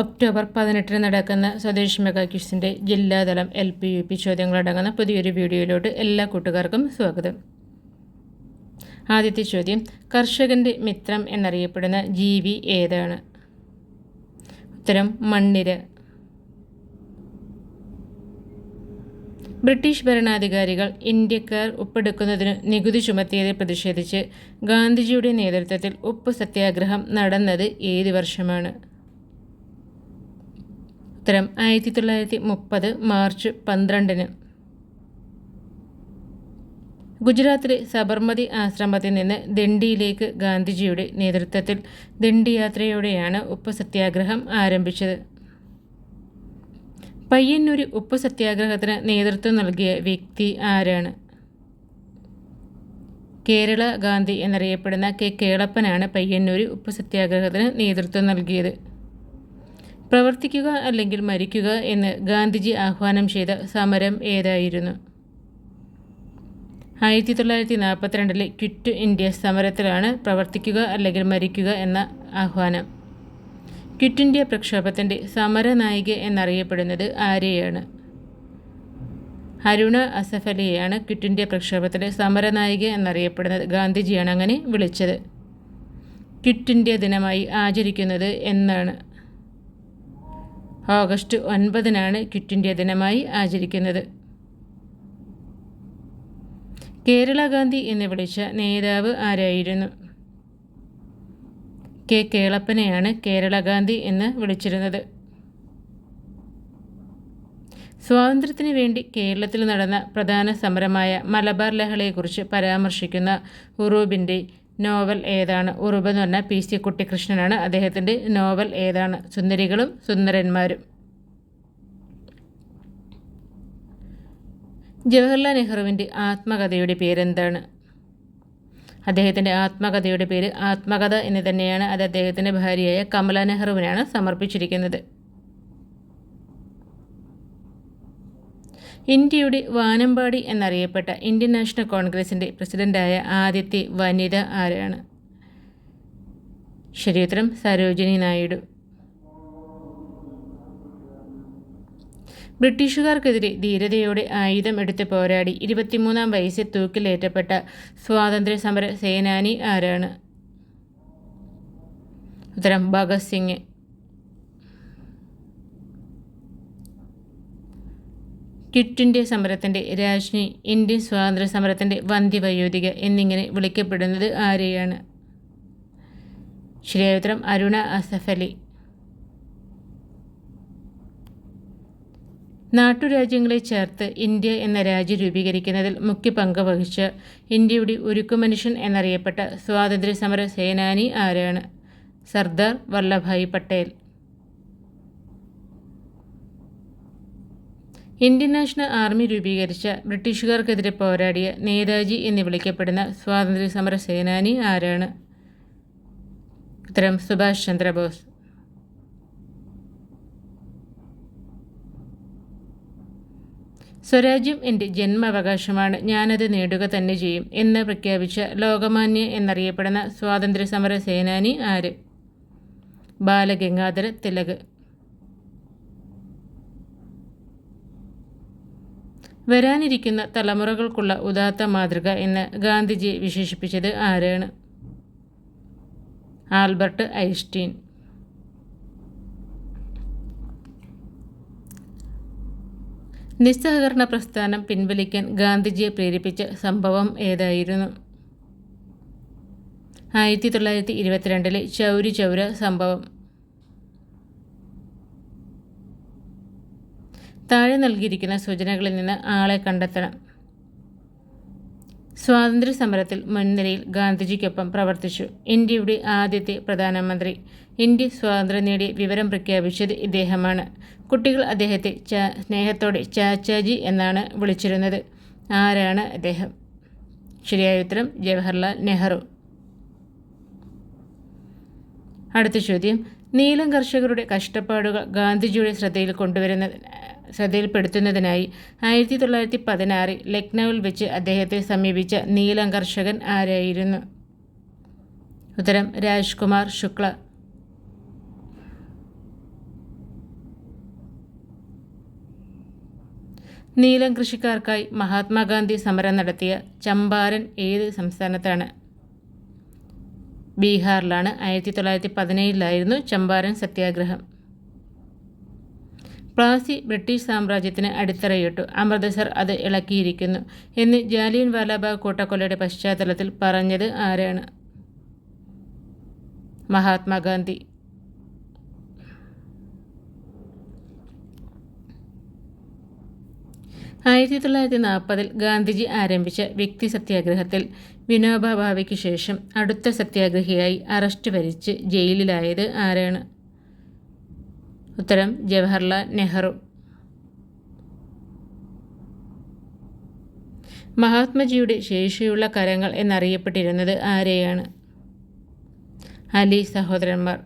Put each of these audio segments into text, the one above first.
October പതിനെട്ടിന് നടക്കുന്ന സ്വദേശ് മെഗാക്യൂസിന്റെ ജില്ലാതലം എൽ പി യു പി ചോദ്യങ്ങളടങ്ങുന്ന പുതിയൊരു വീഡിയോയിലോട്ട് എല്ലാ കൂട്ടുകാർക്കും സ്വാഗതം. ആദ്യത്തെ ചോദ്യം കർഷകന്റെ മിത്രം എന്നറിയപ്പെടുന്ന ജീവി ഏതാണ്? ഉത്തരം മണ്ണിര. ബ്രിട്ടീഷ് ഭരണാധികാരികൾ ഇന്ത്യക്കാർ ഉപ്പെടുക്കുന്നതിന് നികുതി ചുമത്തിയതിൽ പ്രതിഷേധിച്ച് ഗാന്ധിജിയുടെ നേതൃത്വത്തിൽ ഉപ്പ് സത്യാഗ്രഹം നടന്നത് ഏത് വർഷമാണ്? ഉത്തരം ആയിരത്തി തൊള്ളായിരത്തി മുപ്പത് മാർച്ച് പന്ത്രണ്ടിന്. ഗുജറാത്തിലെ സബർമതി ആശ്രമത്തിൽ നിന്ന് ദണ്ഡിയിലേക്ക് ഗാന്ധിജിയുടെ നേതൃത്വത്തിൽ ദണ്ഡി യാത്രയോടെയാണ് ഉപ്പ് സത്യാഗ്രഹം ആരംഭിച്ചത്. പയ്യന്നൂർ ഉപ്പ് സത്യാഗ്രഹത്തിന് നേതൃത്വം നൽകിയ വ്യക്തി ആരാണ്? കേരള ഗാന്ധി എന്നറിയപ്പെടുന്ന കെ കേളപ്പനാണ് പയ്യന്നൂർ ഉപ്പ് സത്യാഗ്രഹത്തിന് നേതൃത്വം നൽകിയത്. പ്രവർത്തിക്കുക അല്ലെങ്കിൽ മരിക്കുക എന്ന് ഗാന്ധിജി ആഹ്വാനം ചെയ്ത സമരം ഏതായിരുന്നു? ആയിരത്തി തൊള്ളായിരത്തി നാൽപ്പത്തിരണ്ടിലെ ക്വിറ്റ് ഇന്ത്യ സമരത്തിലാണ് പ്രവർത്തിക്കുക അല്ലെങ്കിൽ മരിക്കുക എന്ന ആഹ്വാനം. ക്വിറ്റ് ഇന്ത്യ പ്രക്ഷോഭത്തിന്റെ സമരനായിക എന്നറിയപ്പെടുന്നത് ആര്യയാണ് അരുണ അസഫലിയെയാണ് ക്വിറ്റ് ഇന്ത്യ പ്രക്ഷോഭത്തിലെ സമരനായിക എന്നറിയപ്പെടുന്നത് ഗാന്ധിജിയാണ് അങ്ങനെ വിളിച്ചത്. ക്വിറ്റ് ഇന്ത്യ ദിനമായി ആചരിക്കുന്നത് എന്നാണ് ഓഗസ്റ്റ് ഒൻപതിനാണ് ക്വിറ്റ് ഇന്ത്യ ദിനമായി ആചരിക്കുന്നത്. കേരള ഗാന്ധി എന്ന് വിളിച്ച നേതാവ് ആരായിരുന്നു? കെ. കേളപ്പനെയാണ് കേരള ഗാന്ധി എന്ന് വിളിച്ചിരുന്നത്. സ്വാതന്ത്ര്യത്തിന് വേണ്ടി കേരളത്തിൽ നടന്ന പ്രധാന സമരമായ മലബാർ ലഹളയെക്കുറിച്ച് പരാമർശിക്കുന്ന ഉറൂബിന്റെ നോവൽ ഏതാണ്? ഉറുബ് എന്ന് പറഞ്ഞാൽ പി. സി. കുട്ടിക്കൃഷ്ണനാണ് അദ്ദേഹത്തിന്റെ നോവൽ ഏതാണ്? സുന്ദരികളും സുന്ദരന്മാരും. ജവഹർലാൽ നെഹ്റുവിന്റെ ആത്മകഥയുടെ പേരെന്താണ്? അദ്ദേഹത്തിന്റെ ആത്മകഥയുടെ പേര് ആത്മകഥ എന്ന് തന്നെയാണ്. അത് അദ്ദേഹത്തിന്റെ ഭാര്യയായ കമല നെഹ്റുവിനാണ് സമർപ്പിച്ചിരിക്കുന്നത്. ഇന്ത്യയുടെ വാനമ്പാടി എന്നറിയപ്പെട്ട ഇന്ത്യൻ നാഷണൽ കോൺഗ്രസിന്റെ പ്രസിഡന്റായ ആദ്യത്തെ വനിത ആരാണ്? ശരിയുത്തരം സരോജിനി നായിഡു. ബ്രിട്ടീഷുകാർക്കെതിരെ ധീരതയോടെ ആയുധം എടുത്ത് പോരാടി ഇരുപത്തിമൂന്നാം വയസ്സിൽ തൂക്കിലേറ്റപ്പെട്ട സ്വാതന്ത്ര്യ സമര സേനാനി ആരാണ്? ഉത്തരം ഭഗത് സിംഗ്. ഇന്ത്യ സമരത്തിന്റെ രാജ്ഞി ഇന്ത്യൻ സ്വാതന്ത്ര്യ സമരത്തിന്റെ വന്ധ്യവയോധിക എന്നിങ്ങനെ വിളിക്കപ്പെടുന്നത് ആരെയാണ്? ശരിയായ ഉത്തരം അരുണ അസഫലി നാട്ടുരാജ്യങ്ങളെ ചേർത്ത് ഇന്ത്യ എന്ന രാജ്യം രൂപീകരിക്കുന്നതിൽ മുഖ്യ പങ്ക് വഹിച്ച ഇന്ത്യയുടെ ഉരുക്കുമനുഷ്യൻ എന്നറിയപ്പെട്ട സ്വാതന്ത്ര്യ സമര സേനാനി ആരാണ്? Sardar Vallabhbhai Patel. Indian National Army രൂപീകരിച്ച ബ്രിട്ടീഷുകാർക്കെതിരെ പോരാടിയ നേതാജി എന്ന് വിളിക്കപ്പെടുന്ന സ്വാതന്ത്ര്യ സമര സേനാനി ആരാണ്? ഉത്തരം സുഭാഷ് ചന്ദ്രബോസ്. സ്വരാജ്യം എന്റെ ജന്മാവകാശമാണ് ഞാനത് നേടുക തന്നെ ചെയ്യും എന്ന് പ്രഖ്യാപിച്ച ലോകമാന്യ എന്നറിയപ്പെടുന്ന സ്വാതന്ത്ര്യ സമര സേനാനി ആര്? ബാലഗംഗാധര തിലക്. വരാനിരിക്കുന്ന തലമുറകൾക്കുള്ള ഉദാത്ത മാതൃക എന്ന് ഗാന്ധിജി വിശേഷിപ്പിച്ചത് ആരാണ്? Albert Einstein. നിസ്സഹകരണ പ്രസ്ഥാനം പിൻവലിക്കാൻ ഗാന്ധിജിയെ പ്രേരിപ്പിച്ച സംഭവം ഏതായിരുന്നു? ആയിരത്തി തൊള്ളായിരത്തി ഇരുപത്തിരണ്ടിലെ ചൗരി ചൗര സംഭവം. താഴെ നൽകിയിരിക്കുന്ന സൂചനകളിൽ നിന്ന് ആളെ കണ്ടെത്തണം. സ്വാതന്ത്ര്യ സമരത്തിൽ മുൻനിരയിൽ ഗാന്ധിജിക്കൊപ്പം പ്രവർത്തിച്ചു. ഇന്ത്യയുടെ ആദ്യത്തെ പ്രധാനമന്ത്രി. ഇന്ത്യ സ്വാതന്ത്ര്യം നേടിയ വിവരം പ്രഖ്യാപിച്ചത് ഇദ്ദേഹമാണ്. കുട്ടികൾ അദ്ദേഹത്തെ ചാ സ്നേഹത്തോടെ ചാച്ചാജി എന്നാണ് വിളിച്ചിരുന്നത്. ആരാണ് അദ്ദേഹം? ശരിയായ ഉത്തരം ജവഹർലാൽ നെഹ്റു. അടുത്ത ചോദ്യം. നീലം കർഷകരുടെ കഷ്ടപ്പാടുകൾ ഗാന്ധിജിയുടെ ശ്രദ്ധയിൽ കൊണ്ടുവരുന്ന ശ്രദ്ധയിൽപ്പെടുത്തുന്നതിനായി ആയിരത്തി തൊള്ളായിരത്തി പതിനാറിൽ ലക്നൌവിൽ വെച്ച് അദ്ദേഹത്തെ സമീപിച്ച നീലം കർഷകൻ ആരായിരുന്നു? ഉത്തരം രാജ്കുമാർ ശുക്ല. നീലം കൃഷിക്കാർക്കായി മഹാത്മാഗാന്ധി സമരം നടത്തിയ ചമ്പാരൻ ഏത് സംസ്ഥാനത്താണ്? ബീഹാറിലാണ്. ആയിരത്തി തൊള്ളായിരത്തി പതിനേഴിലായിരുന്നു ചമ്പാരൻ സത്യാഗ്രഹം. പ്ലാസി ബ്രിട്ടീഷ് സാമ്രാജ്യത്തിന് അടിത്തറയിട്ടു. അമൃതസർ അത് ഇളക്കിയിരിക്കുന്നു എന്ന് ജാലിയൻ വാലാബാഗ് കൂട്ടക്കൊലയുടെ പശ്ചാത്തലത്തിൽ പറഞ്ഞത് ആരാണ്? മഹാത്മാഗാന്ധി. ആയിരത്തി തൊള്ളായിരത്തി നാൽപ്പതിൽ ഗാന്ധിജി ആരംഭിച്ച വ്യക്തി സത്യാഗ്രഹത്തിൽ വിനോബാവയ്ക്ക് ശേഷം അടുത്ത സത്യാഗ്രഹിയായി അറസ്റ്റ് വരിച്ച് ജയിലിലായത് ആരാണ്? ഉത്തരം ജവഹർലാൽ നെഹ്റു. മഹാത്മജിയുടെ ശേഷിയുള്ള കരങ്ങൾ എന്നറിയപ്പെട്ടിരുന്നത് ആരെയാണ്? അലി സഹോദരന്മാർ.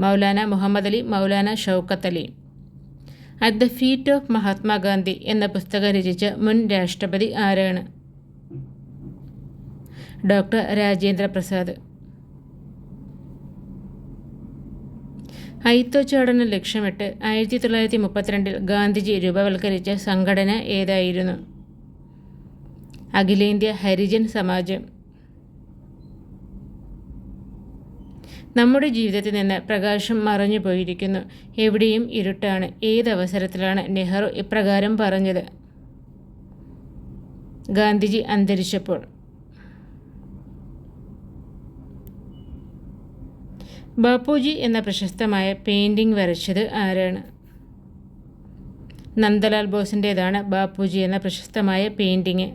Maulana Muhammad Ali Maulana Shaukat Ali. At the feet of Mahatma Gandhi എന്ന പുസ്തകം രചിച്ച മുൻ രാഷ്ട്രപതി ആരാണ്? ഡോക്ടർ രാജേന്ദ്ര പ്രസാദ് അയിത്തോച്ചാടനം ലക്ഷ്യമിട്ട് ആയിരത്തി തൊള്ളായിരത്തി മുപ്പത്തിരണ്ടിൽ ഗാന്ധിജി രൂപവൽക്കരിച്ച സംഘടന ഏതായിരുന്നു? അഖിലേന്ത്യ ഹരിജൻ സമാജം. നമ്മുടെ ജീവിതത്തിൽ നിന്ന് പ്രകാശം മറഞ്ഞു പോയിരിക്കുന്നു. എവിടെയും ഇരുട്ടാണ്. ഏതവസരത്തിലാണ് നെഹ്റു ഇപ്രകാരം പറഞ്ഞത്? ഗാന്ധിജി അന്തരിച്ചപ്പോൾ ബാപ്പുജി എന്ന പ്രശസ്തമായ പെയിന്റിംഗ് വരച്ചത് ആരാണ്? നന്ദലാൽ ബോസിന്റേതാണ് ബാപ്പുജി എന്ന പ്രശസ്തമായ പെയിന്റിങ്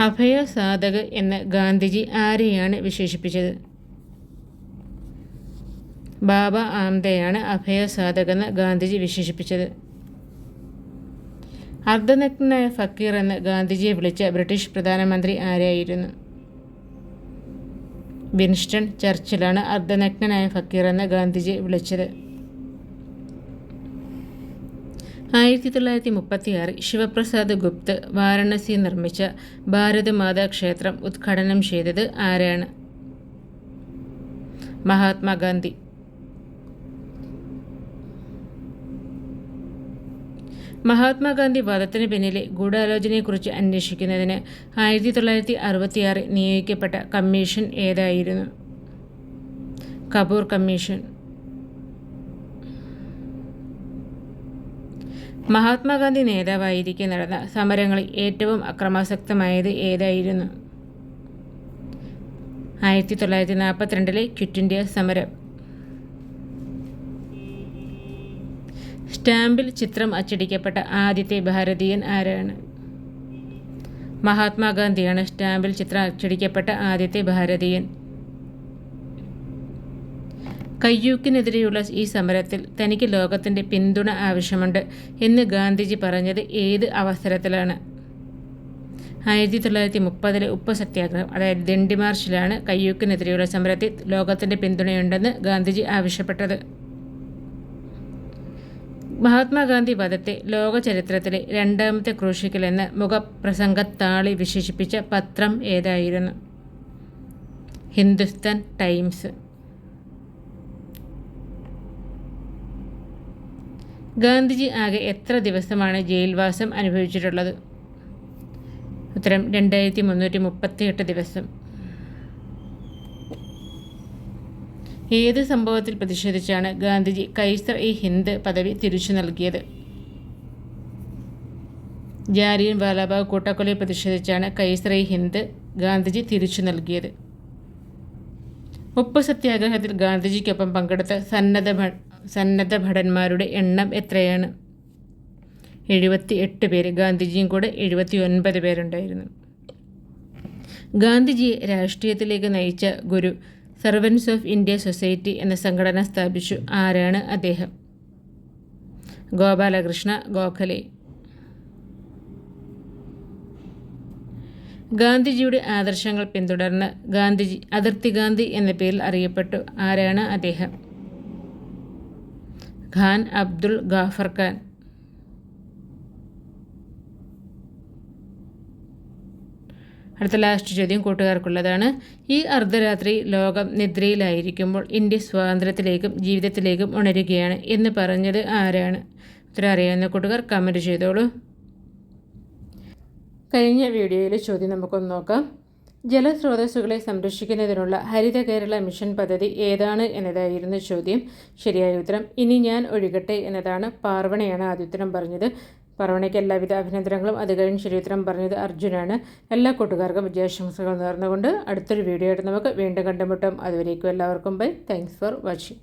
അഭയ സാധക എന്ന് ഗാന്ധിജി ആരെയാണ് വിശേഷിപ്പിച്ചത്? ബാബ ആംദയാണ് അഭയ സാധക് എന്ന് ഗാന്ധിജി വിശേഷിപ്പിച്ചത്. അർദ്ധനഗ്നായ ഫക്കീർ എന്ന് ഗാന്ധിജിയെ വിളിച്ച ബ്രിട്ടീഷ് പ്രധാനമന്ത്രി ആരായിരുന്നു? വിൻസ്റ്റൺ ചർച്ചിലാണ് അർദ്ധനഗ്നായ ഫക്കീർ എന്ന ഗാന്ധിജി വിളിച്ചത്. ആയിരത്തി തൊള്ളായിരത്തി മുപ്പത്തിയാറിൽ ശിവപ്രസാദ് ഗുപ്ത് വാരണസി നിർമ്മിച്ച ഭാരതമാതാ ക്ഷേത്രം ഉദ്ഘാടനം ചെയ്തത് ആരാണ്? മഹാത്മാഗാന്ധി. മഹാത്മാഗാന്ധി വധത്തിന് പിന്നിലെ ഗൂഢാലോചനയെക്കുറിച്ച് അന്വേഷിക്കുന്നതിന് ആയിരത്തി തൊള്ളായിരത്തി അറുപത്തിയാറിൽ നിയോഗിക്കപ്പെട്ട കമ്മീഷൻ ഏതായിരുന്നു? കപൂർ കമ്മീഷൻ. മഹാത്മാഗാന്ധി നേതാവായിരിക്കെ നടന്ന സമരങ്ങളിൽ ഏറ്റവും അക്രമാസക്തമായത് ഏതായിരുന്നു? ആയിരത്തി തൊള്ളായിരത്തി നാൽപ്പത്തിരണ്ടിലെ ക്വിറ്റ് ഇന്ത്യ സമരം. സ്റ്റാമ്പിൽ ചിത്രം അച്ചടിക്കപ്പെട്ട ആദ്യത്തെ ഭാരതീയൻ ആരാണ്? മഹാത്മാഗാന്ധിയാണ് സ്റ്റാമ്പിൽ ചിത്രം അച്ചടിക്കപ്പെട്ട ആദ്യത്തെ ഭാരതീയൻ. കയ്യൂക്കിനെതിരെയുള്ള ഈ സമരത്തിൽ തനിക്ക് ലോകത്തിന്റെ പിന്തുണ ആവശ്യമുണ്ട് എന്ന് ഗാന്ധിജി പറഞ്ഞത് ഏത് അവസരത്തിലാണ്? ആയിരത്തി തൊള്ളായിരത്തി മുപ്പതിലെ ഉപ്പ് സത്യാഗ്രഹം അതായത് ദണ്ഡി മാർച്ചിലാണ് കയ്യൂക്കിനെതിരെയുള്ള സമരത്തിൽ ലോകത്തിന്റെ പിന്തുണയുണ്ടെന്ന് ഗാന്ധിജി ആവശ്യപ്പെട്ടത്. മഹാത്മാഗാന്ധി വധത്തെ ലോക ചരിത്രത്തിലെ രണ്ടാമത്തെ ക്രൂശിക്കൽ എന്ന് മുഖപ്രസംഗത്താളി വിശേഷിപ്പിച്ച പത്രം ഏതായിരുന്നു? ഹിന്ദുസ്ഥാൻ ടൈംസ്. ഗാന്ധിജി ആകെ എത്ര ദിവസമാണ് ജയിൽവാസം അനുഭവിച്ചിട്ടുള്ളത്? ഉത്തരം രണ്ടായിരത്തി മുന്നൂറ്റി മുപ്പത്തിയെട്ട് ദിവസം. ഏത് സംഭവത്തിൽ പ്രതിഷേധിച്ചാണ് ഗാന്ധിജി കൈസർ ഇ ഹിന്ദ് പദവി തിരിച്ചു നൽകിയത്? ജാലിയൻ വാലാബാഗ് കൂട്ടക്കൊലയിൽ പ്രതിഷേധിച്ചാണ് കൈസർ ഇ ഹിന്ദ് ഗാന്ധിജി തിരിച്ചു നൽകിയത്. ഉപ്പ് സത്യാഗ്രഹത്തിൽ ഗാന്ധിജിക്കൊപ്പം പങ്കെടുത്ത സന്നദ്ധ സന്നദ്ധ ഭടന്മാരുടെ എണ്ണം എത്രയാണ്? എഴുപത്തി എട്ട് പേര് ഗാന്ധിജിയും കൂടെ എഴുപത്തി ഒൻപത് പേരുണ്ടായിരുന്നു. ഗാന്ധിജിയെ രാഷ്ട്രീയത്തിലേക്ക് നയിച്ച ഗുരു സർവൻസ് ഓഫ് ഇന്ത്യ സൊസൈറ്റി എന്ന സംഘടന സ്ഥാപിച്ചു. ആരാണ് അദ്ദേഹം? ഗോപാലകൃഷ്ണ ഗോഖലെ. ഗാന്ധിജിയുടെ ആദർശങ്ങൾ പിന്തുടർന്ന് ഗാന്ധിജി അതിർത്തി ഗാന്ധി എന്ന പേരിൽ അറിയപ്പെട്ടു. ആരാണ് അദ്ദേഹം? ഖാൻ അബ്ദുൾ ഗാഫർ ഖാൻ. അടുത്ത ലാസ്റ്റ് ചോദ്യം കൂട്ടുകാർക്കുള്ളതാണ്. ഈ അർദ്ധരാത്രി ലോകം നിദ്രയിലായിരിക്കുമ്പോൾ ഇന്ത്യ സ്വാതന്ത്ര്യത്തിലേക്കും ജീവിതത്തിലേക്കും ഉണരുകയാണ് എന്ന് പറഞ്ഞത് ആരാണ്? ഉത്തരം അറിയാവുന്ന കൂട്ടുകാർ കമന്റ് ചെയ്തോളൂ. കഴിഞ്ഞ വീഡിയോയിലെ ചോദ്യം നമുക്കൊന്ന് നോക്കാം. ജലസ്രോതസ്സുകളെ സംരക്ഷിക്കുന്നതിനുള്ള ഹരിത കേരള മിഷൻ പദ്ധതി ഏതാണ് എന്നതായിരുന്നു ചോദ്യം. ശരിയായ ഉത്തരം ഇനി ഞാൻ ഒഴുകട്ടെ എന്നതാണ് പാർവണയാണ് ആദ്യ ഉത്തരം പറഞ്ഞത്. പറവണയ്ക്ക് എല്ലാവിധ അഭിനന്ദനങ്ങളും. അത് കഴിഞ്ഞ് ശരിയുത്തരം പറഞ്ഞത് അർജുനാണ്. എല്ലാ കൂട്ടുകാർക്കും വിജയാശംസകൾ നേർന്നുകൊണ്ട് അടുത്തൊരു വീഡിയോ ആയിട്ട് നമുക്ക് വീണ്ടും കണ്ടുമുട്ടാം. അതുവരേക്കും എല്ലാവർക്കും ബൈ. Thanks for watching